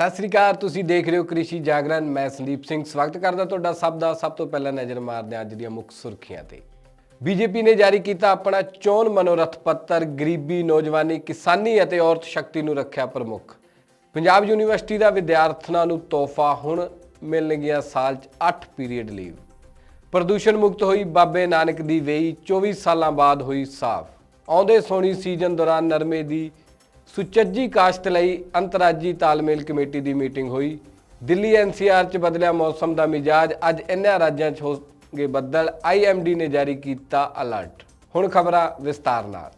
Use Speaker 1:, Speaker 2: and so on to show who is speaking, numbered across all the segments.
Speaker 1: ਸਤਿ ਸ੍ਰੀ ਅਕਾਲ, ਤੁਸੀਂ ਦੇਖ ਰਹੇ ਹੋ ਕ੍ਰਿਸ਼ੀ ਜਾਗਰਣ। ਮੈਂ ਸੰਦੀਪ ਸਿੰਘ, ਸਵਾਗਤ ਕਰਦਾ ਤੁਹਾਡਾ ਸਭ ਦਾ। ਸਭ ਤੋਂ ਪਹਿਲਾਂ ਨਜ਼ਰ ਮਾਰਦੇ ਹਾਂ ਅੱਜ ਦੀਆਂ ਮੁੱਖ ਸੁਰਖੀਆਂ ਤੇ। ਬੀਜੇਪੀ ਨੇ ਜਾਰੀ ਕੀਤਾ ਆਪਣਾ ਚੋਣ ਮਨੋਰਥ ਪੱਤਰ, ਗਰੀਬੀ, ਨੌਜਵਾਨੀ, ਕਿਸਾਨੀ ਅਤੇ ਔਰਤ ਸ਼ਕਤੀ ਨੂੰ ਰੱਖਿਆ ਪ੍ਰਮੁੱਖ। ਪੰਜਾਬ ਯੂਨੀਵਰਸਿਟੀ ਦਾ ਵਿਦਿਆਰਥਣਾਂ ਨੂੰ ਤੋਹਫਾ, ਹੁਣ ਮਿਲਣਗੀਆਂ ਸਾਲ 'ਚ 8 ਪੀਰੀਅਡ ਲੀਵ। ਪ੍ਰਦੂਸ਼ਣ ਮੁਕਤ ਹੋਈ ਬਾਬੇ ਨਾਨਕ ਦੀ ਵੇਈ 24 ਸਾਲਾਂ ਬਾਅਦ ਹੋਈ ਸਾਫ਼। ਆਉਂਦੇ ਸੋਣੀ ਸੀਜ਼ਨ ਦੌਰਾਨ ਨਰਮੇ ਦੀ ਸੁਚੱਜੀ ਕਾਸ਼ਤ ਲਈ ਅੰਤਰਰਾਜੀ ਤਾਲਮੇਲ ਕਮੇਟੀ ਦੀ ਮੀਟਿੰਗ ਹੋਈ। ਦਿੱਲੀ ਐਨਸੀਆਰ 'ਚ ਬਦਲਿਆ ਮੌਸਮ ਦਾ ਮਿਜਾਜ, ਅੱਜ ਇਹਨਾਂ ਰਾਜਾਂ 'ਚ ਹੋਣਗੇ ਬੱਦਲ। ਆਈਐਮਡੀ ਨੇ ਜਾਰੀ ਕੀਤਾ ਅਲਰਟ। ਹੁਣ ਖਬਰਾਂ ਵਿਸਤਾਰ ਨਾਲ।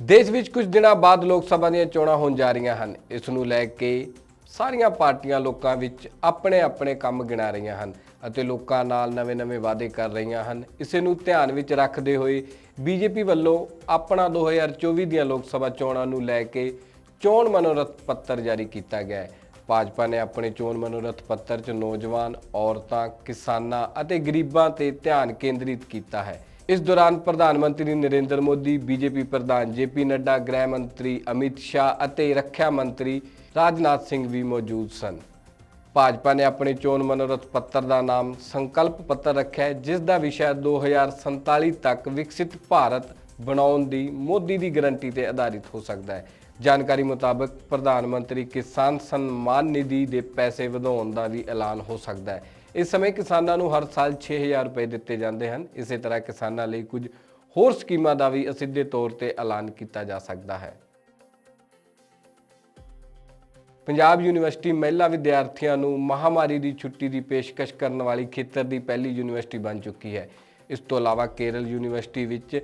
Speaker 1: ਦੇਸ਼ ਵਿੱਚ ਕੁਝ ਦਿਨਾਂ ਬਾਅਦ ਲੋਕ ਸਭਾ ਦੀਆਂ ਚੋਣਾਂ ਹੋਣ ਜਾ ਰਹੀਆਂ ਹਨ। ਇਸ ਨੂੰ ਲੈ ਕੇ ਸਾਰੀਆਂ ਪਾਰਟੀਆਂ ਲੋਕਾਂ ਵਿੱਚ ਆਪਣੇ ਆਪਣੇ ਕੰਮ ਗਿਣਾ ਰਹੀਆਂ ਹਨ। ਅਤੇ ਲੋਕਾਂ ਨਾਲ ਨਵੇਂ-ਨਵੇਂ ਵਾਅਦੇ ਕਰ ਰਹੀਆਂ ਹਨ। ਇਸੇ ਨੂੰ ਧਿਆਨ ਵਿੱਚ ਰੱਖਦੇ ਹੋਏ ਬੀਜੇਪੀ ਵੱਲੋਂ ਆਪਣਾ 2024 ਦੀਆਂ ਲੋਕ ਸਭਾ ਚੋਣਾਂ ਨੂੰ ਲੈ ਕੇ ਚੋਣ ਮਨੋਰਥ ਪੱਤਰ ਜਾਰੀ ਕੀਤਾ ਗਿਆ ਹੈ। ਭਾਜਪਾ ਨੇ ਆਪਣੇ ਚੋਣ ਮਨੋਰਥ ਪੱਤਰ 'ਚ ਨੌਜਵਾਨ, ਔਰਤਾਂ, ਕਿਸਾਨਾਂ ਅਤੇ ਗਰੀਬਾਂ ਤੇ ਧਿਆਨ ਕੇਂਦਰਿਤ ਕੀਤਾ ਹੈ। ਇਸ ਦੌਰਾਨ ਪ੍ਰਧਾਨ ਮੰਤਰੀ ਨਰਿੰਦਰ ਮੋਦੀ, ਬੀਜੇਪੀ ਪ੍ਰਧਾਨ ਜੇਪੀ ਨੱਡਾ, ਗ੍ਰਹਿ ਮੰਤਰੀ ਅਮਿਤ ਸ਼ਾਹ ਅਤੇ ਰੱਖਿਆ ਮੰਤਰੀ ਰਾਜਨਾਥ ਸਿੰਘ ਵੀ ਮੌਜੂਦ ਸਨ। ਭਾਜਪਾ ਨੇ ਆਪਣੇ ਚੋਣ ਮਨੋਰਥ ਪੱਤਰ ਦਾ ਨਾਮ ਸੰਕਲਪ ਪੱਤਰ ਰੱਖਿਆ ਹੈ, ਜਿਸ ਦਾ ਵਿਸ਼ਾ 2047 ਤੱਕ ਵਿਕਸਿਤ ਭਾਰਤ ਬਣਾਉਣ ਦੀ ਮੋਦੀ ਦੀ ਗਰੰਟੀ ਤੇ ਆਧਾਰਿਤ ਹੋ ਸਕਦਾ ਹੈ। ਜਾਣਕਾਰੀ ਮੁਤਾਬਕ ਪ੍ਰਧਾਨ ਮੰਤਰੀ ਕਿਸਾਨ ਸਨਮਾਨ ਨਿਧੀ ਦੇ ਪੈਸੇ ਵਧਾਉਣ ਦਾ ਵੀ ਐਲਾਨ ਹੋ ਸਕਦਾ ਹੈ। ਇਸ ਸਮੇਂ ਕਿਸਾਨਾਂ ਨੂੰ ਹਰ ਸਾਲ 6000 ਰੁਪਏ ਦਿੱਤੇ ਜਾਂਦੇ ਹਨ। ਇਸੇ ਤਰ੍ਹਾਂ ਕਿਸਾਨਾਂ ਲਈ ਕੁਝ ਹੋਰ ਸਕੀਮਾਂ ਦਾ ਵੀ ਅਸਿੱਧੇ ਤੌਰ ਤੇ ਐਲਾਨ ਕੀਤਾ ਜਾ ਸਕਦਾ ਹੈ। ਪੰਜਾਬ ਯੂਨੀਵਰਸਿਟੀ ਮਹਿਲਾ ਵਿਦਿਆਰਥੀਆਂ ਨੂੰ ਮਹਾਮਾਰੀ ਦੀ ਛੁੱਟੀ ਦੀ ਪੇਸ਼ਕਸ਼ ਕਰਨ ਵਾਲੀ ਖੇਤਰ ਦੀ ਪਹਿਲੀ ਯੂਨੀਵਰਸਿਟੀ ਬਣ ਚੁੱਕੀ ਹੈ। ਇਸ ਤੋਂ ਇਲਾਵਾ ਕੇਰਲ ਯੂਨੀਵਰਸਿਟੀ ਵਿੱਚ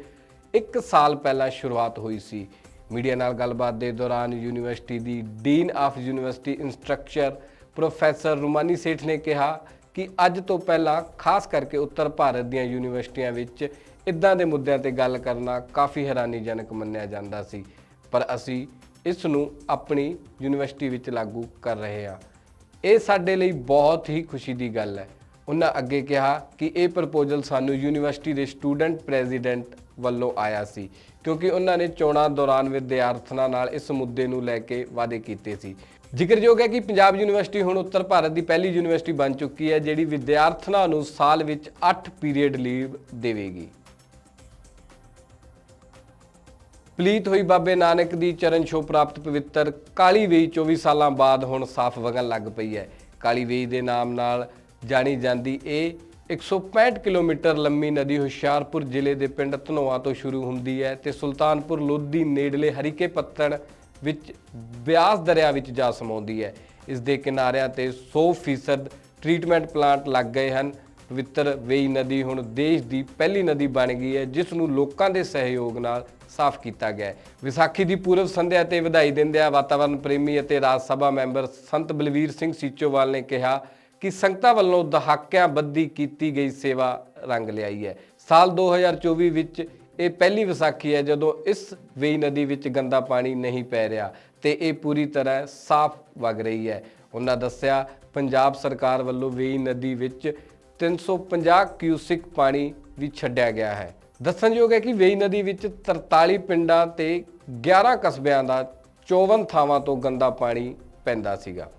Speaker 1: ਇੱਕ ਸਾਲ ਪਹਿਲਾਂ ਸ਼ੁਰੂਆਤ ਹੋਈ ਸੀ। ਮੀਡੀਆ ਨਾਲ ਗੱਲਬਾਤ ਦੇ ਦੌਰਾਨ university the dean of university instruction professor Rumani Seth ਨੇ ਕਿਹਾ ਕਿ ਅੱਜ ਤੋਂ ਪਹਿਲਾਂ ਖਾਸ ਕਰਕੇ ਉੱਤਰ ਭਾਰਤ ਦੀਆਂ ਯੂਨੀਵਰਸਿਟੀਆਂ ਵਿੱਚ ਇਦਾਂ ਦੇ ਮੁੱਦਿਆਂ ਤੇ ਗੱਲ ਕਰਨਾ ਕਾਫੀ ਹੈਰਾਨੀਜਨਕ ਮੰਨਿਆ ਜਾਂਦਾ ਸੀ। ਪਰ ਅਸੀਂ ਇਸ ਨੂੰ ਆਪਣੀ ਯੂਨੀਵਰਸਿਟੀ ਵਿੱਚ ਲਾਗੂ ਕਰ ਰਹੇ ਹਾਂ। ਇਹ ਸਾਡੇ ਲਈ ਬਹੁਤ ਹੀ ਖੁਸ਼ੀ ਦੀ ਗੱਲ ਹੈ। ਉਹਨਾਂ ਅੱਗੇ ਕਿਹਾ ਕਿ ਇਹ ਪ੍ਰਪੋਜ਼ਲ ਸਾਨੂੰ ਯੂਨੀਵਰਸਿਟੀ ਦੇ ਸਟੂਡੈਂਟ ਪ੍ਰੈਜ਼ੀਡੈਂਟ ਵੱਲੋਂ ਆਇਆ ਸੀ, ਕਿਉਂਕਿ ਉਹਨਾਂ ਨੇ ਚੋਣਾਂ ਦੌਰਾਨ ਵਿਦਿਆਰਥਣਾਂ ਨਾਲ ਇਸ ਮੁੱਦੇ ਨੂੰ ਲੈ ਕੇ ਵਾਅਦੇ ਕੀਤੇ ਸੀ। ਜ਼ਿਕਰਯੋਗ ਹੈ ਕਿ ਪੰਜਾਬ ਯੂਨੀਵਰਸਿਟੀ ਹੁਣ ਉੱਤਰ ਭਾਰਤ ਦੀ ਪਹਿਲੀ ਯੂਨੀਵਰਸਿਟੀ ਬਣ ਚੁੱਕੀ ਹੈ, ਜਿਹੜੀ ਵਿਦਿਆਰਥਣਾਂ ਨੂੰ ਸਾਲ ਵਿੱਚ 8 ਪੀਰੀਅਡ ਲੀਵ ਦੇਵੇਗੀ। ਪਲੀਤ ਹੋਈ ਬਾਬੇ ਨਾਨਕ ਦੀ ਚਰਨ ਛੋਹ ਪ੍ਰਾਪਤ ਪਵਿੱਤਰ, ਕਾਲੀ ਵੇਈ 24 ਸਾਲਾਂ ਬਾਅਦ ਹੁਣ ਸਾਫ਼ ਵਗਣ ਲੱਗ ਪਈ ਹੈ। ਕਾਲੀ ਵੇਈ ਦੇ ਨਾਮ ਨਾਲ ਜਾਣੀ ਜਾਂਦੀ ਇਹ 165 ਕਿਲੋਮੀਟਰ ਲੰਮੀ ਨਦੀ ਹੁਸ਼ਿਆਰਪੁਰ ਜ਼ਿਲ੍ਹੇ ਦੇ ਪਿੰਡ ਧਨੋਆ ਤੋਂ ਸ਼ੁਰੂ ਹੁੰਦੀ ਹੈ ਤੇ ਸੁਲਤਾਨਪੁਰ ਲੋਧੀ ਨੇੜਲੇ ਹਰੀਕੇ ਪੱਤਣ ਵਿੱਚ ਬਿਆਸ ਦਰਿਆ ਵਿੱਚ ਜਾ ਸਮਾਉਂਦੀ ਹੈ। ਇਸ ਦੇ ਕਿਨਾਰਿਆਂ ਤੇ 100% ਟ੍ਰੀਟਮੈਂਟ ਪਲਾਂਟ ਲੱਗ ਗਏ ਹਨ। ਪਵਿੱਤਰ ਵੇਈ ਨਦੀ ਹੁਣ ਦੇਸ਼ ਦੀ ਪਹਿਲੀ ਨਦੀ ਬਣ ਗਈ ਹੈ, ਜਿਸ ਨੂੰ ਲੋਕਾਂ ਦੇ ਸਹਿਯੋਗ ਨਾਲ ਸਾਫ਼ ਕੀਤਾ ਗਿਆ ਹੈ। ਵਿਸਾਖੀ ਦੀ ਪੂਰਵ ਸੰਧਿਆ ਤੇ ਵਧਾਈ ਦਿੰਦਿਆਂ ਵਾਤਾਵਰਣ ਪ੍ਰੇਮੀ ਅਤੇ ਰਾਜ ਸਭਾ ਮੈਂਬਰ ਸੰਤ ਬਲਵੀਰ ਸਿੰਘ ਸੀਚੋਵਾਲ ਨੇ ਕਿਹਾ ਕਿ ਸੰਗਤਾਂ ਵੱਲੋਂ ਦਹਾਕਿਆਂ ਬੱਧੀ ਕੀਤੀ ਗਈ ਸੇਵਾ ਰੰਗ ਲਿਆਈ ਹੈ। ਸਾਲ 2024 ਵਿੱਚ ਇਹ ਪਹਿਲੀ ਵਿਸਾਖੀ ਹੈ, ਜਦੋਂ ਇਸ ਵੇਈ ਨਦੀ ਵਿੱਚ ਗੰਦਾ ਪਾਣੀ ਨਹੀਂ ਪੈ ਰਿਹਾ ਤੇ ਇਹ ਪੂਰੀ ਤਰ੍ਹਾਂ ਸਾਫ਼ ਵਗ ਰਹੀ ਹੈ। ਉਹਨਾਂ ਦੱਸਿਆ, ਪੰਜਾਬ ਸਰਕਾਰ ਵੱਲੋਂ ਵੇਈ ਨਦੀ ਵਿੱਚ 350 ਕਿਊਸਿਕ ਪਾਣੀ ਵੀ ਛੱਡਿਆ ਗਿਆ ਹੈ। ਦੱਸਣਯੋਗ ਹੈ ਕਿ ਵੇਈ ਨਦੀ ਵਿੱਚ 43 ਪਿੰਡਾਂ ਤੇ 11 ਕਸਬਿਆਂ ਦਾ 54 ਥਾਵਾਂ ਤੋਂ ਗੰਦਾ ਪਾਣੀ ਪੈਂਦਾ ਸੀਗਾ।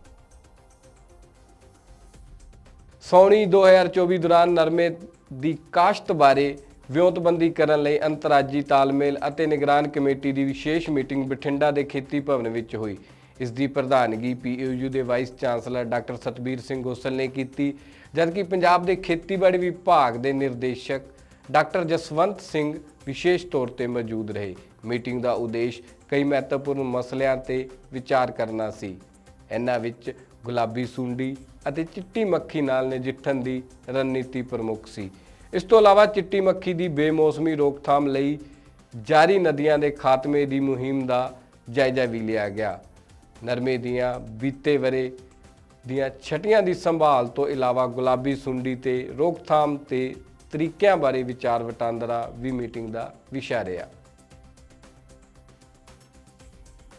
Speaker 1: ਸੌਣੀ 2024 ਦੌਰਾਨ ਨਰਮੇ ਦੀ ਕਾਸ਼ਤ ਬਾਰੇ ਵਿਉਂਤਬੰਦੀ ਕਰਨ ਲਈ ਅੰਤਰਰਾਜੀ ਤਾਲਮੇਲ ਅਤੇ ਨਿਗਰਾਨ ਕਮੇਟੀ ਦੀ ਵਿਸ਼ੇਸ਼ ਮੀਟਿੰਗ ਬਠਿੰਡਾ ਦੇ ਖੇਤੀ ਭਵਨ ਵਿੱਚ ਹੋਈ। ਇਸ ਦੀ ਪ੍ਰਧਾਨਗੀ ਪੀਯੂ ਦੇ vice chancellor doctor Satbir Singh Gosal ਨੇ ਕੀਤੀ, ਜਦਕਿ ਪੰਜਾਬ ਦੇ ਖੇਤੀਬਾੜੀ ਵਿਭਾਗ ਦੇ ਨਿਰਦੇਸ਼ਕ ਡਾਕਟਰ ਜਸਵੰਤ ਸਿੰਘ ਵਿਸ਼ੇਸ਼ ਤੌਰ ਤੇ ਮੌਜੂਦ ਰਹੇ। ਮੀਟਿੰਗ ਦਾ ਉਦੇਸ਼ ਕਈ ਮਹੱਤਵਪੂਰਨ ਮਸਲਿਆਂ ਤੇ ਵਿਚਾਰ ਕਰਨਾ ਸੀ। ਇਹਨਾਂ ਵਿੱਚ ਗੁਲਾਬੀ ਸੁੰਡੀ ਅਤੇ ਚਿੱਟੀ ਮੱਖੀ ਨਾਲ ਨਜਿੱਠਣ ਦੀ ਰਣਨੀਤੀ ਪ੍ਰਮੁੱਖ ਸੀ। ਇਸ ਤੋਂ ਇਲਾਵਾ ਚਿੱਟੀ ਮੱਖੀ ਦੀ ਬੇਮੌਸਮੀ ਰੋਕਥਾਮ ਲਈ ਜਾਰੀ ਨਦੀਆਂ ਦੇ ਖਾਤਮੇ ਦੀ ਮੁਹਿੰਮ ਦਾ ਜਾਇਜ਼ਾ ਵੀ ਲਿਆ ਗਿਆ। ਨਰਮੇ ਦੀਆਂ, ਬੀਤੇ ਵਰੇ ਦੀਆਂ ਛਟੀਆਂ ਦੀ ਸੰਭਾਲ ਤੋਂ ਇਲਾਵਾ ਗੁਲਾਬੀ ਸੁੰਡੀ ਤੇ ਰੋਕਥਾਮ ਤੇ ਤਰੀਕਿਆਂ ਬਾਰੇ ਵਿਚਾਰ ਵਟਾਂਦਰਾ ਵੀ ਮੀਟਿੰਗ ਦਾ ਵਿਸ਼ਾ ਰਿਹਾ।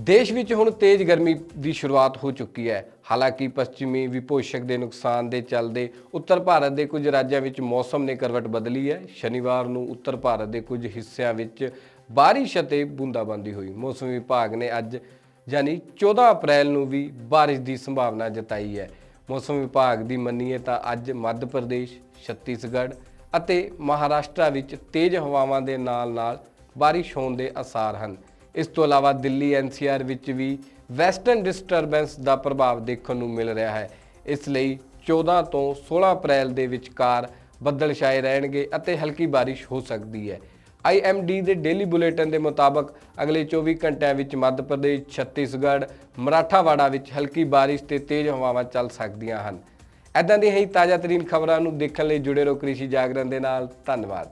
Speaker 1: ਦੇਸ਼ ਵਿੱਚ ਹੁਣ ਤੇਜ਼ ਗਰਮੀ ਦੀ ਸ਼ੁਰੂਆਤ ਹੋ ਚੁੱਕੀ ਹੈ। ਹਾਲਾਂਕਿ ਪੱਛਮੀ ਵਿਭੋਸ਼ਕ ਦੇ ਨੁਕਸਾਨ ਦੇ ਚੱਲਦੇ ਉੱਤਰ ਭਾਰਤ ਦੇ ਕੁਝ ਰਾਜਾਂ ਵਿੱਚ ਮੌਸਮ ਨੇ ਕਰਵਟ ਬਦਲੀ ਹੈ। ਸ਼ਨੀਵਾਰ ਨੂੰ ਉੱਤਰ ਭਾਰਤ ਦੇ ਕੁਝ ਹਿੱਸਿਆਂ ਵਿੱਚ ਬਾਰਿਸ਼ ਅਤੇ ਬੂੰਦਾਬਾਂਦੀ ਹੋਈ। ਮੌਸਮ ਵਿਭਾਗ ਨੇ ਅੱਜ ਯਾਨੀ 14 ਅਪ੍ਰੈਲ ਨੂੰ ਵੀ ਬਾਰਿਸ਼ ਦੀ ਸੰਭਾਵਨਾ ਜਤਾਈ ਹੈ। ਮੌਸਮ ਵਿਭਾਗ ਦੀ ਮੰਨੀਏ ਤਾਂ ਅੱਜ ਮੱਧ ਪ੍ਰਦੇਸ਼, ਛੱਤੀਸਗੜ੍ਹ ਅਤੇ ਮਹਾਰਾਸ਼ਟਰ ਵਿੱਚ ਤੇਜ਼ ਹਵਾਵਾਂ ਦੇ ਨਾਲ-ਨਾਲ ਬਾਰਿਸ਼ ਹੋਣ ਦੇ ਆਸਾਰ ਹਨ। ਇਸ ਤੋਂ ਇਲਾਵਾ ਦਿੱਲੀ ਐਨਸੀਆਰ ਵਿੱਚ ਵੀ ਵੈਸਟਰਨ ਡਿਸਟਰਬੈਂਸ ਦਾ ਪ੍ਰਭਾਵ ਦੇਖਣ ਨੂੰ ਮਿਲ ਰਿਹਾ ਹੈ। ਇਸ ਲਈ 14 ਤੋਂ 16 ਅਪ੍ਰੈਲ ਦੇ ਵਿਚਕਾਰ ਬੱਦਲ ਛਾਏ ਰਹਿਣਗੇ ਅਤੇ ਹਲਕੀ ਬਾਰਿਸ਼ ਹੋ ਸਕਦੀ ਹੈ। ਆਈਐਮਡੀ ਦੇ ਡੇਲੀ ਬੁਲੇਟਿਨ ਦੇ ਮੁਤਾਬਕ ਅਗਲੇ 24 ਘੰਟਿਆਂ ਵਿੱਚ ਮੱਧ ਪ੍ਰਦੇਸ਼, ਛੱਤੀਸਗੜ੍ਹ, ਮਰਾਠਾਵਾੜਾ ਵਿੱਚ ਹਲਕੀ ਬਾਰਿਸ਼ ਤੇ ਤੇਜ਼ ਹਵਾਵਾਂ ਚੱਲ ਸਕਦੀਆਂ ਹਨ। ਐਦਾਂ ਦੀਆਂ ਹੀ ਤਾਜ਼ਾ ਤਰੀਨ ਖਬਰਾਂ ਨੂੰ ਦੇਖਣ ਲਈ ਜੁੜੇ ਰਹੋ ਕ੍ਰਿਸ਼ੀ ਜਾਗਰਣ ਦੇ ਨਾਲ। ਧੰਨਵਾਦ।